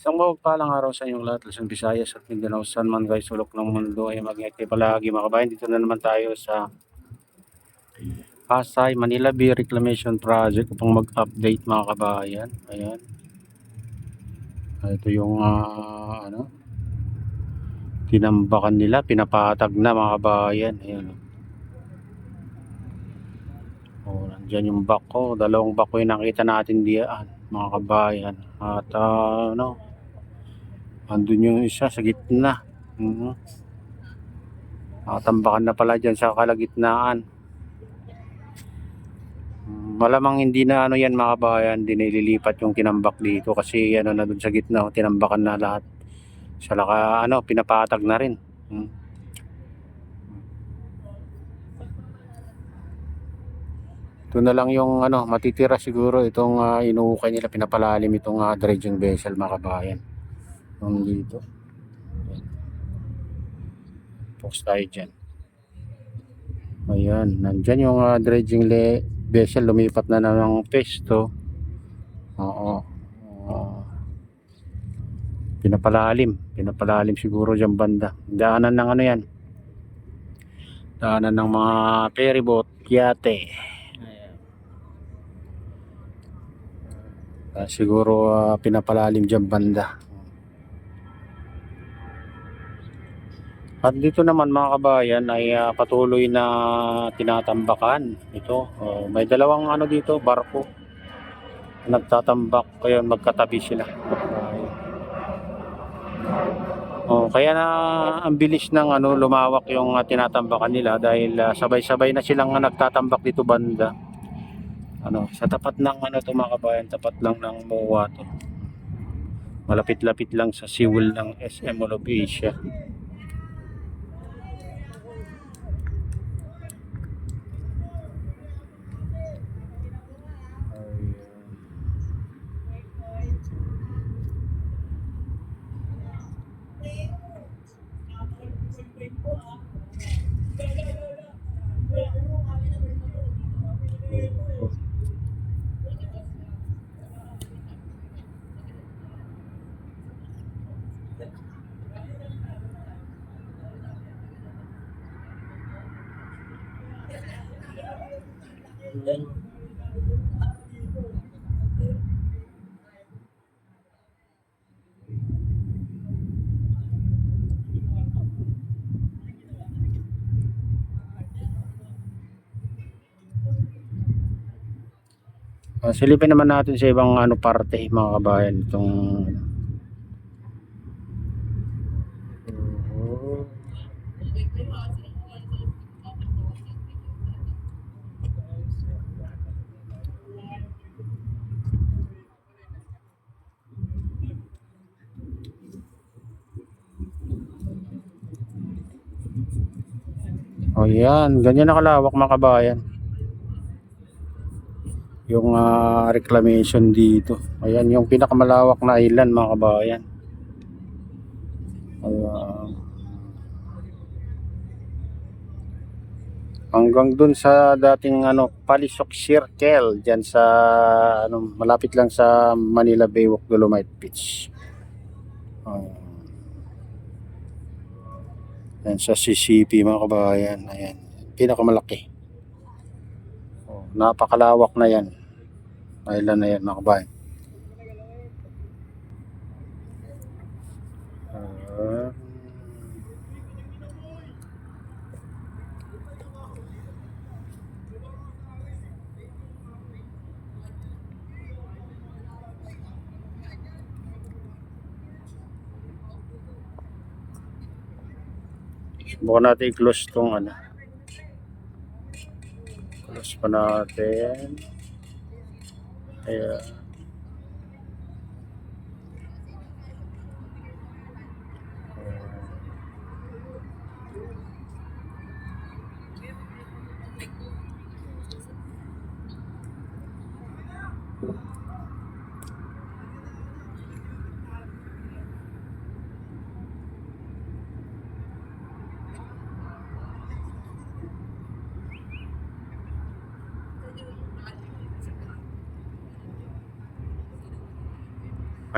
Isang mapagpalang araw sa inyong lahat, Luzon, Visayas at Mindanao, saan man guys, sulok ng mundo ay mag-ingat kayo palagi mga kabayan. Dito na naman tayo sa Pasay, Manila Bay Reclamation Project upang mag-update mga kabayan. Ayan. Ah, Ito yung ah, ano, tinambakan nila, pinapatag na mga kabayan. Ayan. Oh, nandyan yung bako, dalawang bako yung nakita natin diyan mga kabayan. At ah, ano, andun yung isa sa gitna. Mhm. Nakatambakan na pala dyan sa kalagitnaan. Mm, Malamang hindi na ano yan mga kabayan, hindi na ililipat yung tinambak dito kasi ano na dun sa gitna, oh, tinambakan na lahat. Sa laka, ano, pinapatag na rin. Mm. Ito na lang yung ano, matitira siguro itong uh, inuukay nila, pinapalalim itong uh, dredging vessel mga kabayan. Yung dito. Post tayo dyan. Ayan, nandyan yung uh, dredging le vessel, lumipat na na ng pesto. Oo. Oo. pinapalalim, pinapalalim siguro dyan banda. Daanan ng ano yan. Daanan ng mga ferryboat, yate. Ayan. Ah, siguro ah, pinapalalim dyan banda. At dito naman mga kabayan ay ah, patuloy na tinatambakan ito. Oh, may dalawang ano dito, barko. Nagtatambak kaya magkatabi sila. Oh, kaya na ang bilis ng ano lumawak yung ah, tinatambakan nila dahil ah, sabay-sabay na silang ah, nagtatambak dito banda. Ano, sa tapat ng ano to mga kabayan, tapat lang ng MOA to. Malapit-lapit lang sa siwil ng SM Mall of Asia. Ah, silipin naman natin sa ibang ano parte mga kabayan itong Oh yan, ganyan nakalawak mga kabayan. Yung ah, reclamation dito. Ayan yung pinakamalawak na island mga kabayan. Ayan. Hanggang dun sa dating ano Palisok Circle diyan sa ano malapit lang sa Manila Baywalk Dolomite Beach. Ayan. Yan sa CCP mga kabayan. Ayan. Pinakamalaki. Oh, napakalawak na yan. Island na yan mga kabayan. Ah. Subukan natin i-close tong ano. Close pa natin. Ayan.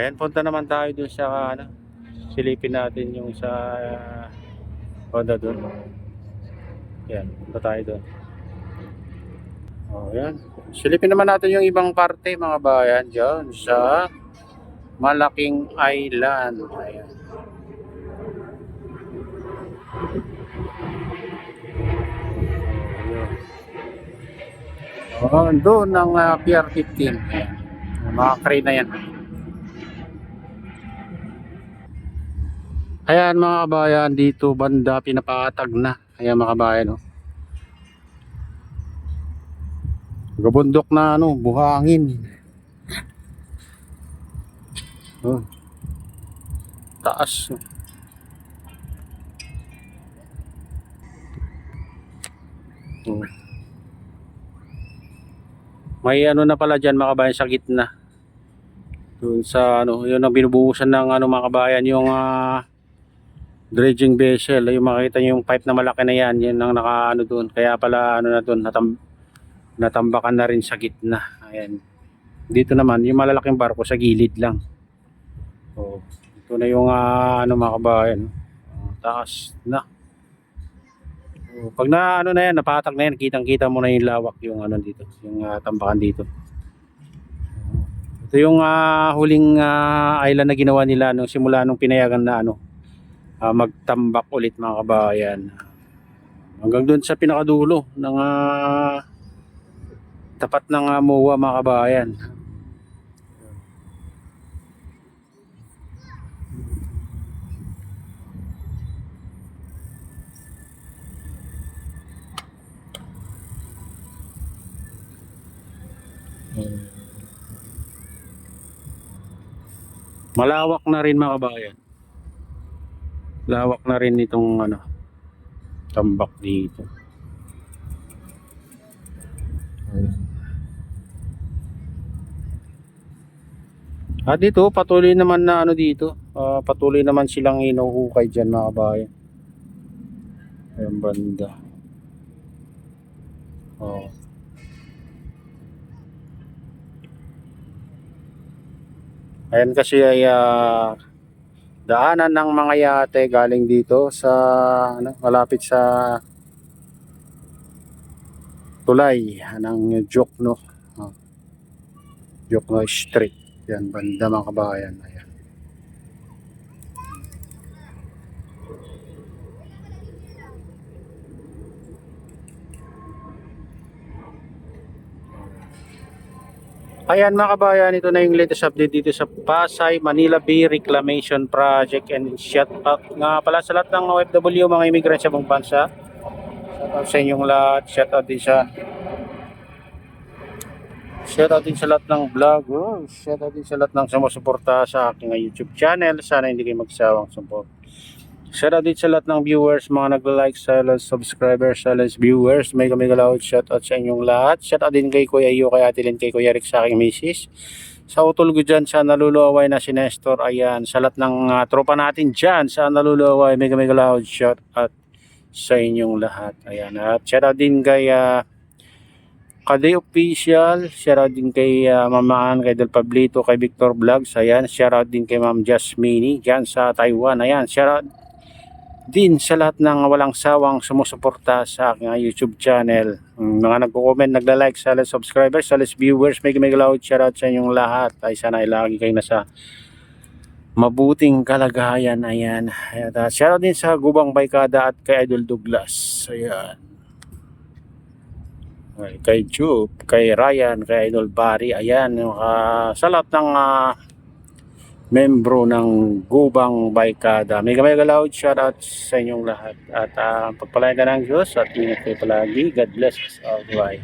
Ayan, punta naman tayo dun sa ano, silipin natin yung sa Honda dun. Yan, punta tayo dun. Oh, yan. Silipin naman natin yung ibang parte mga bayan dyan sa Malaking Island. Ayan. Oh, doon ng uh, PR-15. Ayan. Mga crane na yan. Ayan mga kabayan, dito banda pinapatag na. Ayan mga kabayan, oh. Gabundok na ano, buhangin. Oh. Taas. oh. Oh. May ano na pala dyan mga kabayan sa gitna. Doon sa ano, yun ang binubuhusan ng ano mga kabayan, yung ah, dredging vessel. Yung makita nyo yung pipe na malaki na yan, yan ang naka ano doon. Kaya pala ano na doon, natam, natambakan na rin sa gitna. Ayan. Dito naman, yung malalaking barko sa gilid lang. Oh, ito na yung ah, ano mga kabayan. Oh, taas na. Oh, pag na ano na yan, napatag na yan, kitang-kita mo na yung lawak yung ano dito, yung ah, tambakan dito. Ito yung ah, huling ah, island na ginawa nila nung simula nung pinayagan na ano, ah, magtambak ulit mga kabayan. Hanggang doon sa pinakadulo ng ah, tapat ng ah, MOA mga kabayan. Malawak na rin mga kabayan. Lawak na rin itong ano, tambak dito. Ah, dito patuloy naman na ano dito. ah, patuloy naman silang inuhukay diyan mga kabayan. Ayun banda. Oh. Ayan kasi ay ah, daanan ng mga yate galing dito sa ano, malapit sa tulay ng Jokno. Oh. Jokno Street. Yan, banda mga kabayan. Ayan. Ayan mga kabayan, ito na yung latest update dito sa Pasay, Manila Bay Reclamation Project and shout out nga pala sa lahat ng OFW, mga immigrant sa buong bansa. Shout out sa inyong lahat, shout out din sa shout out din sa lahat ng vloggers, shout out din sa lahat ng sumusuporta sa aking YouTube channel. Sana hindi kayo magsawang support. Shout out din sa lahat ng viewers, mga nagla-like, silent subscribers, silent viewers. May kami galaw shout out sa inyong lahat. Shout out din kay Kuya Iyo, kay Ate Lynn, kay Kuya Rick sa aking misis. Sa utol ko dyan sa naluluaway na si Nestor, ayan, sa lahat ng ah, tropa natin dyan sa naluluaway, may kami galaw shout out sa inyong lahat. Ayan, at shout out din kay uh, Kaday Official, shout out din kay uh, Mamaan, kay Del Pablito, kay Victor Vlogs, ayan, shout out din kay Ma'am Jasmine dyan sa Taiwan, ayan, shout out din sa lahat ng walang sawang sumusuporta sa aking YouTube channel. Mm, Mga nagko-comment, nagla-like, sa subscribers, sa viewers, may may loud shoutout sa inyong lahat. Ay sana ay lagi kayo nasa mabuting kalagayan. Ayan. At uh, shoutout din sa Gubang Baykada at kay Idol Douglas. Ayan. Ay, kay Jup, kay Ryan, kay Idol Barry. Ayan. Ah, sa lahat ng ah, membro ng Gubang Baykada. Mega mega loud shoutout sa inyong lahat. At uh, pagpalain ka ng Diyos at ingat kayo palagi. God bless us all. Bye.